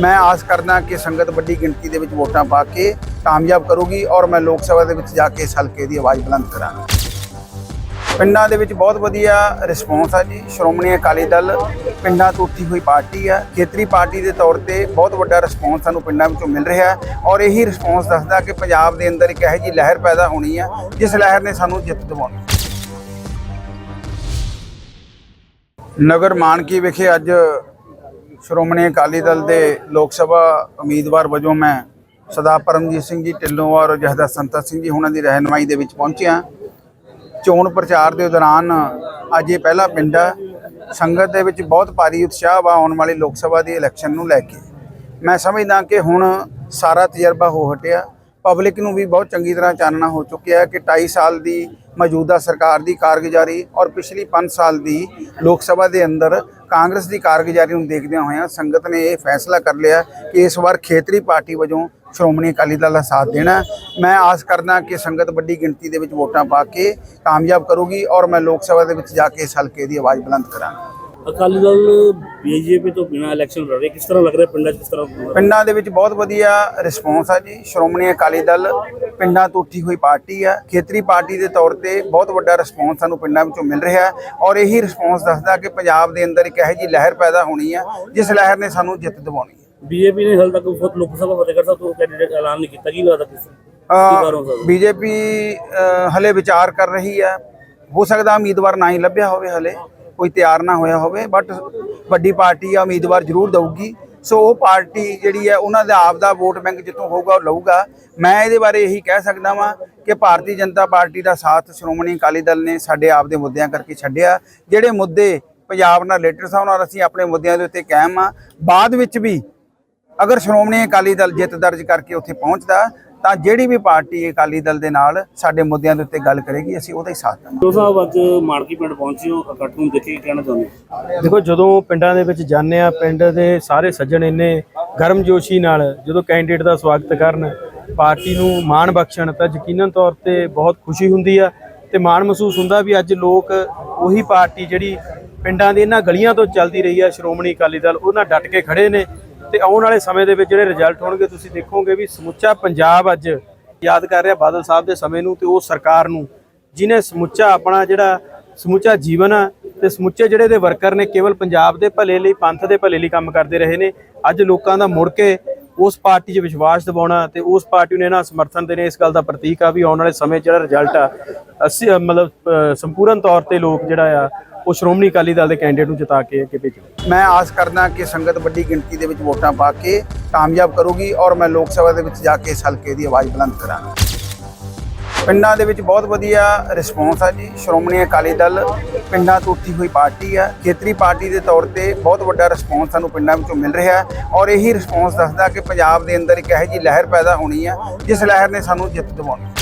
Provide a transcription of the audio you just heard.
ਮੈਂ ਆਸ ਕਰਦਾ ਕਿ ਸੰਗਤ ਵੱਡੀ ਗਿਣਤੀ ਦੇ ਵਿੱਚ ਵੋਟਾਂ ਪਾ ਕੇ ਕਾਮਯਾਬ ਕਰੂਗੀ ਔਰ ਮੈਂ ਲੋਕ ਸਭਾ ਦੇ ਵਿੱਚ ਜਾ ਕੇ ਇਸ ਹਲਕੇ ਦੀ ਆਵਾਜ਼ ਬੁਲੰਦ ਕਰਾਂਗਾ। ਪਿੰਡਾਂ ਦੇ ਵਿੱਚ ਬਹੁਤ ਵਧੀਆ ਰਿਸਪੌਂਸ ਆ ਜੀ। ਸ਼੍ਰੋਮਣੀ ਅਕਾਲੀ ਦਲ ਪਿੰਡਾਂ ਤੋਂ ਉੱਠੀ ਹੋਈ ਪਾਰਟੀ ਆ। ਖੇਤਰੀ ਪਾਰਟੀ ਦੇ ਤੌਰ ਤੇ ਬਹੁਤ ਵੱਡਾ ਰਿਸਪੌਂਸ ਸਾਨੂੰ ਪਿੰਡਾਂ ਵਿੱਚੋਂ ਮਿਲ ਰਿਹਾ ਔਰ ਇਹੀ ਰਿਸਪੌਂਸ ਦੱਸਦਾ ਕਿ ਪੰਜਾਬ ਦੇ ਅੰਦਰ ਇੱਕ ਇਹੋ ਜਿਹੀ ਲਹਿਰ ਪੈਦਾ ਹੋਣੀ ਆ, ਜਿਸ ਲਹਿਰ ਨੇ ਸਾਨੂੰ ਜਿੱਤ ਦਿਵਾਉਣੀ। ਨਗਰ ਮਾਨਕੀ ਵਿਖੇ ਅੱਜ ਸ਼੍ਰੋਮਣੀ ਅਕਾਲੀ ਦਲ ਦੇ ਲੋਕ ਸਭਾ ਉਮੀਦਵਾਰ ਵਜੋਂ ਮੈਂ ਸਰਦਾਰ ਪਰਮਜੀਤ ਸਿੰਘ ਜੀ ਢਿੱਲੋਂ ਔਰ ਜਹਦਾ ਸੰਤਾ ਸਿੰਘ ਜੀ ਉਹਨਾਂ ਦੀ ਰਹਿਨਮਾਈ ਦੇ ਵਿੱਚ ਪਹੁੰਚਿਆ ਚੋਣ ਪ੍ਰਚਾਰ ਦੇ ਦੌਰਾਨ ਅੱਜ ਇਹ ਪਹਿਲਾ ਪਿੰਡ ਆ। ਸੰਗਤ ਦੇ ਵਿੱਚ ਬਹੁਤ ਭਾਰੀ ਉਤਸ਼ਾਹ ਵਾ ਆਉਣ ਵਾਲੀ ਲੋਕ ਸਭਾ ਦੀ ਇਲੈਕਸ਼ਨ ਨੂੰ ਲੈ ਕੇ। ਮੈਂ ਸਮਝਦਾ ਕਿ ਹੁਣ ਸਾਰਾ ਤਜਰਬਾ ਹੋ ਹਟਿਆ। ਪਬਲਿਕ ਨੂੰ ਵੀ ਬਹੁਤ ਚੰਗੀ ਤਰ੍ਹਾਂ ਚਾਨਣਾ ਹੋ ਚੁੱਕਿਆ ਹੈ ਕਿ 2.5 ਸਾਲ ਦੀ ਮੌਜੂਦਾ ਸਰਕਾਰ ਦੀ ਕਾਰਗੁਜ਼ਾਰੀ ਔਰ ਪਿਛਲੀ 5 ਸਾਲ ਦੀ ਲੋਕ ਸਭਾ ਦੇ ਅੰਦਰ ਕਾਂਗਰਸ ਦੀ ਕਾਰਗੁਜ਼ਾਰੀ ਨੂੰ ਦੇਖਦਿਆਂ ਹੋਇਆਂ ਸੰਗਤ ਨੇ ਇਹ ਫੈਸਲਾ ਕਰ ਲਿਆ ਕਿ ਇਸ ਵਾਰ ਖੇਤਰੀ ਪਾਰਟੀ ਵਜੋਂ ਸ਼੍ਰੋਮਣੀ ਅਕਾਲੀ ਦਲ ਦਾ ਸਾਥ ਦੇਣਾ ਮੈਂ ਆਸ ਕਰਦਾ ਕਿ ਸੰਗਤ ਵੱਡੀ ਗਿਣਤੀ ਦੇ ਵਿੱਚ ਵੋਟਾਂ ਪਾ ਕੇ ਕਾਮਯਾਬ ਕਰੂਗੀ ਔਰ ਮੈਂ ਲੋਕ ਸਭਾ ਦੇ ਵਿੱਚ ਜਾ ਕੇ ਇਸ ਹਲਕੇ ਦੀ ਆਵਾਜ਼ ਬੁਲੰਦ ਕਰਾਂਗਾ। ਅਕਾਲੀ ਦਲ ਬੀਜੇਪੀ ਤੋਂ ਬਿਨਾਂ ਇਲੈਕਸ਼ਨ ਲੜ ਰਹੀ ਕਿਸ ਤਰ੍ਹਾਂ ਲੱਗ ਰਿਹਾ ਪਿੰਡਾਂ 'ਚ ਕਿਸ ਤਰ੍ਹਾਂ ਪਿੰਡਾਂ ਦੇ ਵਿੱਚ ਬਹੁਤ ਵਧੀਆ ਰਿਸਪੌਂਸ ਆ ਜੀ। ਸ਼੍ਰੋਮਣੀ ਅਕਾਲੀ ਦਲ ਪਿੰਡਾਂ ਤੋਂ ਉੱਠੀ ਹੋਈ ਪਾਰਟੀ ਆ। ਖੇਤਰੀ ਪਾਰਟੀ ਦੇ ਤੌਰ ਤੇ ਬਹੁਤ ਵੱਡਾ ਰਿਸਪੌਂਸ ਸਾਨੂੰ ਪਿੰਡਾਂ ਵਿੱਚੋਂ ਮਿਲ ਰਿਹਾ ਔਰ ਇਹੀ ਰਿਸਪੌਂਸ ਦੱਸਦਾ ਕਿ ਪੰਜਾਬ ਦੇ ਅੰਦਰ ਇੱਕ ਇਹੋ ਲਹਿਰ ਪੈਦਾ ਹੋਣੀ ਆ ਜਿਸ ਲਹਿਰ ਨੇ ਸਾਨੂੰ ਜਿੱਤ ਦਿਵਾਉਣੀ ਹੈ ਬੀਜੇਪੀ ਨੇ ਹਾਲ ਤੱਕ ਬਹੁਤ ਲੋਕ ਸਭਾ ਫਤਿਹਗੜ੍ਹ ਸਾਹਿਬ ਤੋਂ ਕੈਂਡੀਡੇਟ ਐਲਾਨ ਨਹੀਂ ਕੀਤਾ। ਕੀ ਲੱਗਦਾ ਕਿਸ ਬੀਜੇਪੀ ਹਲੇ ਵਿਚਾਰ ਕਰ ਰਹੀ ਹੈ ਹੋ ਸਕਦਾ ਉਮੀਦਵਾਰ ਨਾ ਹੀ ਲੱਭਿਆ ਹੋਵੇ ਹਲੇ। ਕੋਈ ਤਿਆਰ ਨਾ ਹੋਇਆ ਹੋਵੇ ਬਟ ਵੱਡੀ ਪਾਰਟੀ ਆ, ਉਮੀਦਵਾਰ ਜ਼ਰੂਰ ਦਊਗੀ। ਸੋ ਉਹ ਪਾਰਟੀ ਜਿਹੜੀ ਹੈ, ਉਹਨਾਂ ਦਾ ਆਪ ਦਾ ਵੋਟ ਬੈਂਕ ਜਿੱਥੋਂ ਹੋਊਗਾ, ਉਹ ਲਊਗਾ। ਮੈਂ ਇਹਦੇ ਬਾਰੇ ਇਹੀ ਕਹਿ ਸਕਦਾ ਵਾਂ ਕਿ ਭਾਰਤੀ ਜਨਤਾ ਪਾਰਟੀ ਦਾ ਸਾਥ ਸ਼੍ਰੋਮਣੀ ਅਕਾਲੀ ਦਲ ਨੇ ਸਾਡੇ ਆਪ ਦੇ ਮੁੱਦਿਆਂ ਕਰਕੇ ਛੱਡਿਆ। ਜਿਹੜੇ ਮੁੱਦੇ ਪੰਜਾਬ ਨਾਲ ਰਿਲੇਟਡ ਸਨ ਔਰ ਅਸੀਂ ਆਪਣੇ ਮੁੱਦਿਆਂ ਦੇ ਉੱਤੇ ਕਾਇਮ ਆ। ਬਾਅਦ ਵਿੱਚ ਵੀ ਅਗਰ ਸ਼੍ਰੋਮਣੀ ਅਕਾਲੀ ਦਲ ਜਿੱਤ ਦਰਜ ਕਰਕੇ ਉੱਥੇ ਪਹੁੰਚਦਾ ਤਾਂ ਜਿਹੜੀ ਵੀ ਪਾਰਟੀ ਅਕਾਲੀ ਦਲ ਦੇ ਨਾਲ ਸਾਡੇ ਮੁੱਦਿਆਂ ਦੇ ਉੱਤੇ ਗੱਲ ਕਰੇਗੀ ਅਸੀਂ ਉਹਦਾ ਹੀ ਸਾਥ ਦੇਵਾਂਗੇ ਦੋ ਸਾਹਿਬ ਅੱਜ ਮਾਨਕੀ ਪਿੰਡ ਪਹੁੰਚੇ ਹੋ ਇਕੱਠ ਨੂੰ ਦੇਖੇ ਕੀ ਕਹਿਣਾ ਚਾਹੁੰਦੇ ਹੋ? ਦੇਖੋ ਜਦੋਂ ਪਿੰਡਾਂ ਦੇ ਵਿੱਚ ਜਾਂਦੇ ਆ ਪਿੰਡ ਦੇ ਸਾਰੇ ਸੱਜਣ ਇੰਨੇ ਗਰਮਜੋਸ਼ੀ ਨਾਲ ਜਦੋਂ ਕੈਂਡੀਡੇਟ ਦਾ ਸਵਾਗਤ ਕਰਨ ਪਾਰਟੀ ਨੂੰ ਮਾਣ ਬਖਸ਼ਣ ਤਾਂ ਯਕੀਨਨ ਤੌਰ ਤੇ ਬਹੁਤ ਖੁਸ਼ੀ ਹੁੰਦੀ ਆ ਤੇ ਮਾਣ ਮਹਿਸੂਸ ਹੁੰਦਾ ਵੀ ਅੱਜ ਲੋਕ ਉਹੀ ਪਾਰਟੀ ਜਿਹੜੀ ਪਿੰਡਾਂ ਦੀ ਇਹਨਾਂ ਗਲੀਆਂ ਤੋਂ ਚੱਲਦੀ ਰਹੀ ਆ ਸ਼੍ਰੋਮਣੀ ਅਕਾਲੀ ਦਲ ਉਹਨਾਂ ਡਟ ਕੇ ਖੜੇ ਨੇ ਤੇ ਆਉਣ ਵਾਲੇ ਸਮੇਂ ਦੇ ਵਿੱਚ ਜਿਹੜੇ ਰਿਜ਼ਲਟ ਹੋਣਗੇ, ਤੁਸੀਂ ਦੇਖੋਗੇ ਵੀ ਸਮੁੱਚਾ ਪੰਜਾਬ ਅੱਜ ਯਾਦ ਕਰ ਰਿਹਾ ਬਾਦਲ ਸਾਹਿਬ ਦੇ ਸਮੇਂ ਨੂੰ ਤੇ ਉਹ ਸਰਕਾਰ ਨੂੰ, ਜਿਨੇ ਸਮੁੱਚਾ ਆਪਣਾ ਜਿਹੜਾ ਸਮੁੱਚਾ ਜੀਵਨ ਆ ਤੇ ਸਮੁੱਚੇ ਜਿਹੜੇ ਦੇ ਵਰਕਰ ਨੇ ਕੇਵਲ ਪੰਜਾਬ ਦੇ ਭਲੇ ਲਈ, ਪੰਥ ਦੇ ਭਲੇ ਲਈ ਕੰਮ ਕਰਦੇ ਰਹੇ ਨੇ। ਅੱਜ ਲੋਕਾਂ ਦਾ ਮੁੜ ਕੇ ਉਸ ਪਾਰਟੀ 'ਚ ਵਿਸ਼ਵਾਸ ਦਿਵਾਉਣਾ ਤੇ ਉਸ ਪਾਰਟੀ ਨੂੰ ਇਹਨਾਂ ਸਮਰਥਨ ਦੇਣੇ, ਇਸ ਗੱਲ ਦਾ ਪ੍ਰਤੀਕ ਆ ਵੀ ਆਉਣ ਵਾਲੇ ਸਮੇਂ ਜਿਹੜਾ ਰਿਜ਼ਲਟ ਆ, ਅਸੀਂ ਮਤਲਬ ਸੰਪੂਰਨ ਤੌਰ ਤੇ ਲੋਕ ਜਿਹੜਾ ਆ ਉਹ ਸ਼੍ਰੋਮਣੀ ਅਕਾਲੀ ਦਲ ਦੇ ਕੈਂਡੀਡੇਟ ਨੂੰ ਜਿਤਾ ਕੇ ਅੱਗੇ ਭੇਜਣਗੇ ਮੈਂ ਆਸ ਕਰਦਾ ਕਿ ਸੰਗਤ ਵੱਡੀ ਗਿਣਤੀ ਦੇ ਵਿੱਚ ਵੋਟਾਂ ਪਾ ਕੇ ਕਾਮਯਾਬ ਕਰੂਗੀ ਔਰ ਮੈਂ ਲੋਕ ਸਭਾ ਦੇ ਵਿੱਚ ਜਾ ਕੇ ਇਸ ਹਲਕੇ ਦੀ ਆਵਾਜ਼ ਬੁਲੰਦ ਕਰਾਂਗਾ। ਪਿੰਡਾਂ ਦੇ ਵਿੱਚ ਬਹੁਤ ਵਧੀਆ ਰਿਸਪੌਂਸ ਆ ਜੀ। ਸ਼੍ਰੋਮਣੀ ਅਕਾਲੀ ਦਲ ਪਿੰਡਾਂ ਤੋਂ ਉੱਠੀ ਹੋਈ ਪਾਰਟੀ ਆ। ਖੇਤਰੀ ਪਾਰਟੀ ਦੇ ਤੌਰ ਤੇ ਬਹੁਤ ਵੱਡਾ ਰਿਸਪੌਂਸ ਸਾਨੂੰ ਪਿੰਡਾਂ ਵਿੱਚੋਂ ਮਿਲ ਰਿਹਾ ਔਰ ਇਹੀ ਰਿਸਪੌਂਸ ਦੱਸਦਾ ਕਿ ਪੰਜਾਬ ਦੇ ਅੰਦਰ ਇੱਕ ਇਹੋ ਜਿਹੀ ਲਹਿਰ ਪੈਦਾ ਹੋਣੀ ਆ, ਜਿਸ ਲਹਿਰ ਨੇ ਸਾਨੂੰ ਜਿੱਤ ਦਿਵਾਉਣੀ।